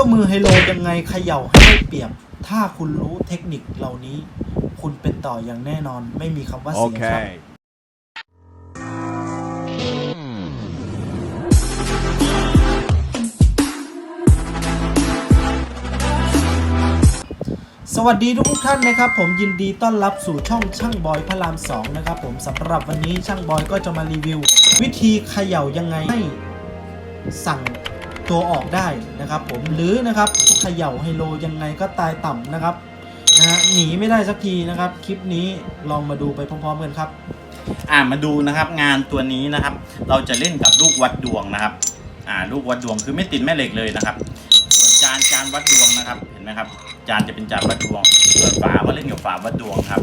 จ้ามือไฮโลยังไงเขย่าให้ได้เปรียบ ถ้าคุณรู้เทคนิคเหล่านี้ คุณเป็นต่ออย่างแน่นอนไม่มีคำว่าเสียครับ Okay. สวัสดีทุกท่านนะครับผมยินดีต้อนรับสู่ช่องช่างบอยพระรามสองนะครับผมสำหรับวันนี้ช่างบอยก็จะมารีวิว วิธีเขย่ายังไงให้สั่ง ตัวออกได้นะครับ ผมหรือนะครับเขย่าไฮโลยังไงก็ตายต่ำนะครับนะฮะหนีไม่ได้สักทีนะครับ คลิปนี้ลองมาดูไปพร้อมๆกันครับ อ่ามาดูนะครับงานตัวนี้นะครับ เราจะเล่นกับลูกวัดดวงนะครับ อ่าลูกวัดดวงคือไม่ติดแม่เหล็กเลยนะครับ ส่วนจานจานวัดดวงนะครับเห็นไหมครับ จานจะเป็นจานวัดดวงส่วนฝาก็เล่นกับฝาวัดดวงครับ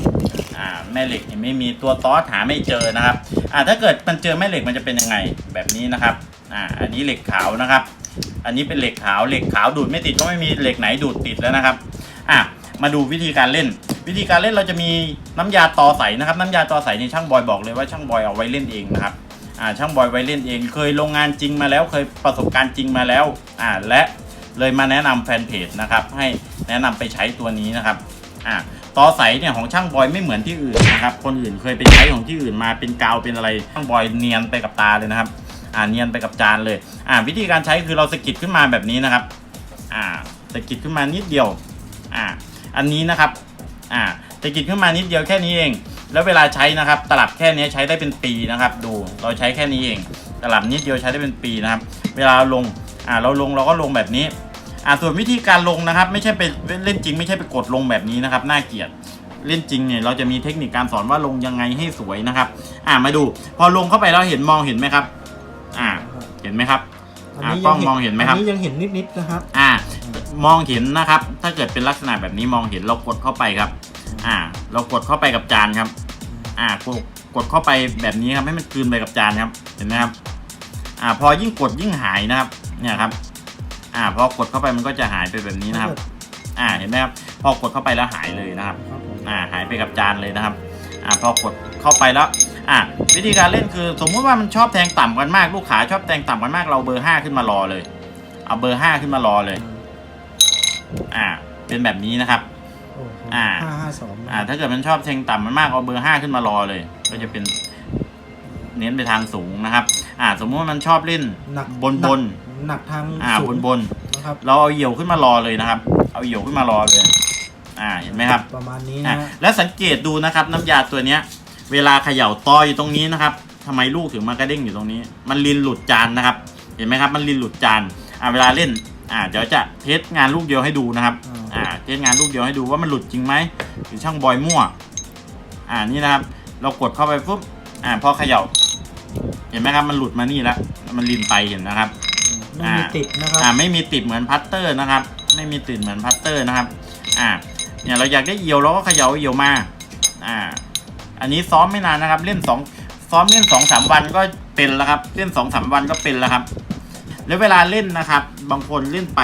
อ่าแม่เหล็กเนี่ยไม่มีตัวตอสหาไม่เจอนะครับ อ่าถ้าเกิดมันเจอแม่เหล็กมันจะเป็นยังไงแบบนี้นะครับ อ่าอันนี้เหล็กขาวนะครับ อันนี้เป็นเหล็กขาวเหล็กขาวดูดไม่ติดก็ไม่มีเหล็กไหนดูดติดแล้วนะครับอะมาดูวิธีการเล่น วิธีการเล่นเราจะมีน้ำยาตอใสนะครับ น้ำยาตอใสในช่างบอยบอกเลยว่าช่างบอยเอาไว้เล่นเองนะครับอ่าช่างบอยไว้เล่นเอง เคยลงงานจริงมาแล้ว เคยประสบการณ์จริงมาแล้วอ่าและเลยมาแนะนำแฟนเพจนะครับให้แนะนำไปใช้ตัวนี้นะครับอ่าตอใสเนี่ยของช่างบอยไม่เหมือนที่อื่นนะครับ คนอื่นเคยไปใช้ของที่อื่นมาเป็นกาวเป็นอะไรช่างบอยเนียนไปกับตาเลยนะครับ อ่าเนียนไปกับจานเลย อ่าวิธีการใช้คือเราสะกิดขึ้นมาแบบนี้นะครับ อ่าสะกิดขึ้นมานิดเดียว อ่าอันนี้นะครับ อ่าสะกิดขึ้นมานิดเดียวแค่นี้เอง แล้วเวลาใช้นะครับ ตลับแค่นี้ใช้ได้เป็นปีนะครับ ดูเราใช้แค่นี้เอง ตลับนิดเดียวใช้ได้เป็นปีนะครับ เวลาลง อ่าเราลงเราก็ลงแบบนี้ อ่าส่วนวิธีการลงนะครับ ไม่ใช่ไปเล่นจริง ไม่ใช่ไปกดลงแบบนี้นะครับน่าเกลียดเล่นจริงเนี่ยเราจะมีเทคนิคการสอนว่าลงยังไงให้สวยนะครับ อ่ามาดู พอลงเข้าไปแล้วเห็นมองเห็นไหมครับ เห็นไหมครับอ่ากล้องมองเห็นไหมครับอันนี้ยังเห็นนิดๆนะครับ อ่ามองเห็นนะครับ ถ้าเกิดเป็นลักษณะแบบนี้มองเห็นเรากดเข้าไปครับ อ่า เรากดเข้าไปกับจานครับ อ่ากดกดเข้าไปแบบนี้ครับให้มันกลืนไปกับจานครับ เห็นไหมครับ อ่า พอยิ่งกดยิ่งหายนะครับ เนี่ยครับ อ่า พอกดเข้าไปมันก็จะหายไปแบบนี้นะครับ อ่า เห็นไหมครับ พอกดเข้าไปแล้วหายเลยนะครับครับผมอ่า หายไปกับจานเลยนะครับ อ่า พอกดเข้าไปแล้ว อ่าวิธีการเล่นคือสมมุติว่ามันชอบแทงต่ำกันมากลูกขาชอบแทงต่ำกันมากเราเบอร์ห้าขึ้นมารอเลย เอาเบอร์ห้าขึ้นมารอเลย อ่า เป็นแบบนี้นะครับโอ้โหอ่าห้าห้าสองอ่า ถ้าเกิดมันชอบแทงต่ำมันมากเอาเบอร์ห้าขึ้นมารอเลย ก็จะเป็น เน้นไปทางสูงนะครับ อ่า สมมติว่ามันชอบเล่นหนักบนบนหนักทางอ่าสูบงนบนนะครับเราเอาเหยี่ยวขึ้นมารอเลยนะครับ เอาเหยี่ยวขึ้นมารอเลย อ่าเห็นไหมครับ ประมาณนี้อะนะฮะและสังเกตดูนะครับ น้ำยาตัวเนี้ย เวลาเขย่าตออยู่ตรงนี้นะครับทำไมลูกถึงมากระเด้งอยู่ตรงนี้ มันลินหลุดจานนะครับ เห็นไหมครับ มันลินหลุดจานอ่าเวลาเล่น อ่าเดี๋ยวจะเทสงานลูกเดียวให้ดูนะครับ อ่า เทสงานลูกเดียวให้ดูว่ามันหลุดจริงไหมหรือช่างบอยมั่ว อ่านี่นะครับ เรากดเข้าไปปุ๊บ อ่าพอเขย่า เห็นไหมครับ มันหลุดมานี่แล้วมันลินไปเห็นนะครับ ไม่มีติดนะครับ อ่า ไม่มีติดเหมือนพัตเตอร์นะครับ ไม่มีติดเหมือนพัตเตอร์นะครับ อ่า เนี่ยเราอยากได้เอียวเราก็เขย่าเอียวมา อ่า อันนี้ซ้อมไม่นานนะครับ เล่นสองซ้อมเล่นสองสามวันก็เป็นแล้วครับ เล่นสองสามวันก็เป็นแล้วครับ แล้วเวลาเล่นนะครับ บางคนเล่นไป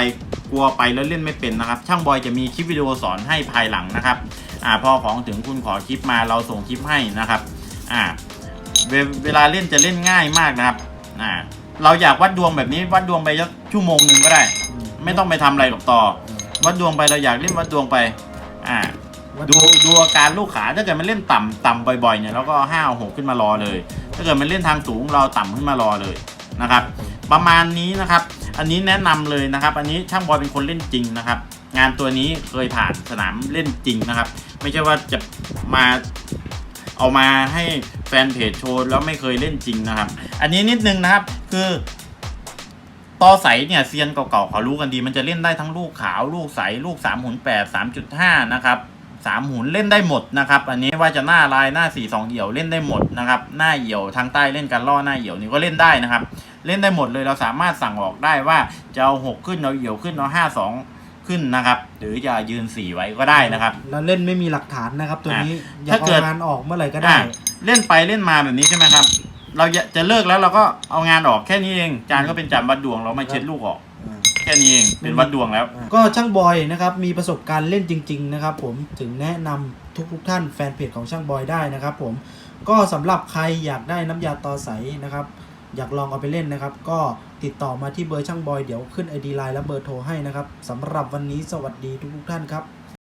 กลัวไปแล้วเล่นไม่เป็นนะครับ ช่างบอยจะมีคลิปวิดีโอสอนให้ภายหลังนะครับ อ่าพอของถึงคุณขอคลิปมาเราส่งคลิปให้นะครับ อ่าเวเวลาเล่นจะเล่นง่ายมากนะครับ อ่า เราอยากวัดดวงแบบนี้วัดดวงไปชั่วโมงหนึ่งก็ได้ ไม่ต้องไปทำอะไรกับต่อ วัดดวงไปเราอยากเล่นวัดดวงไป อ่า ดูดูอาการลูกขาถ้าเกิดมันเล่นต่ำต่ำบ่อยๆเนี่ยเราก็ห้าหกขึ้นมารอเลย ถ้าเกิดมันเล่นทางสูงเราต่ำขึ้นมารอเลยนะครับ ประมาณนี้นะครับ อันนี้แนะนำเลยนะครับ อันนี้ช่างบอยเป็นคนเล่นจริงนะครับ งานตัวนี้เคยผ่านสนามเล่นจริงนะครับ ไม่ใช่ว่าจะมาเอามาให้แฟนเพจโชว์แล้วไม่เคยเล่นจริงนะครับ อันนี้นิดนึงนะครับคือต่อใสเนี่ยเซียนเก่าๆเขารู้กันดี มันจะเล่นได้ทั้งลูกขาว ลูกใส ลูกสามหุ่นแปดสามจุดห้านะครับ สามหุนเล่นได้หมดนะครับอันนี้ว่าจะหน้าลายหน้าสี่สองเหี่ยวเล่นได้หมดนะครับหน้าเหี่ยวทางใต้เล่นกันล่อหน้าเหี่ยวนี่ก็เล่นได้นะครับ เล่นได้หมดเลยเราสามารถสั่งออกได้ว่าจะเอาหกขึ้นเอาเหี่ยวขึ้นเอาห้าสองขึ้นนะครับ หรือจะยืนสี่ไว้ก็ได้นะครับแล้วเล่นไม่มีหลักฐานนะครับ ตัวนี้อยากถ้าเกิเอาดงานออกเมื่อไหร่ก็ได้อะเล่นไปเล่นมาแบบนี้ใช่ไหมครับ เราจะจะเลิกแล้วเราก็เอางานออกแค่นี้เอง จานก็เป็นจานวัดดวงเราไม่เช็ดลูกออกแค่นี้เองเป็นวัดดวงแล้ว ก็ช่างบอยนะครับมีประสบการณ์เล่นจริง ๆ นะครับ ผมถึงแนะนำทุกๆท่านแฟนเพจของช่างบอยได้นะครับ ผมก็สำหรับใครอยากได้น้ำยาตอใสนะครับ อยากลองเอาไปเล่นนะครับ ก็ติดต่อมาที่เบอร์ช่างบอยเดี๋ยวขึ้น ID ไลน์และเบอร์โทรให้นะครับสำหรับวันนี้สวัสดีทุกๆท่านครับ